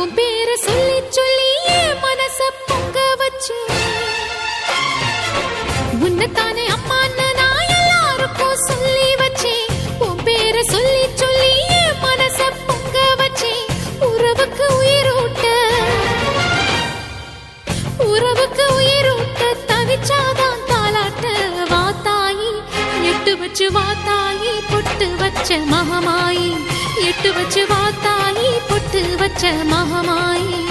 உன் பேரை சொல்லி சொல்லி மனச பொங்க வச்சு. உன்னைத்தானே அம்மான்னு நான் எல்லாருக்கும் சொல்லி வச்சேன் உன் பேரை சொல்லி சொல்லி மனச பொங்க வச்சேன் உறவுக்கு உயிரூட்ட. உறவுக்கு உயிரூட்ட தவிச்சாதான் தாலாட்ட வாத்தாயி எட்டு வச்சு வாத்தாயி பொட்டு வச்ச மகமாயி. எட்டு வச்சு வாத்தாயி பொட்டு வச்ச மகமாயி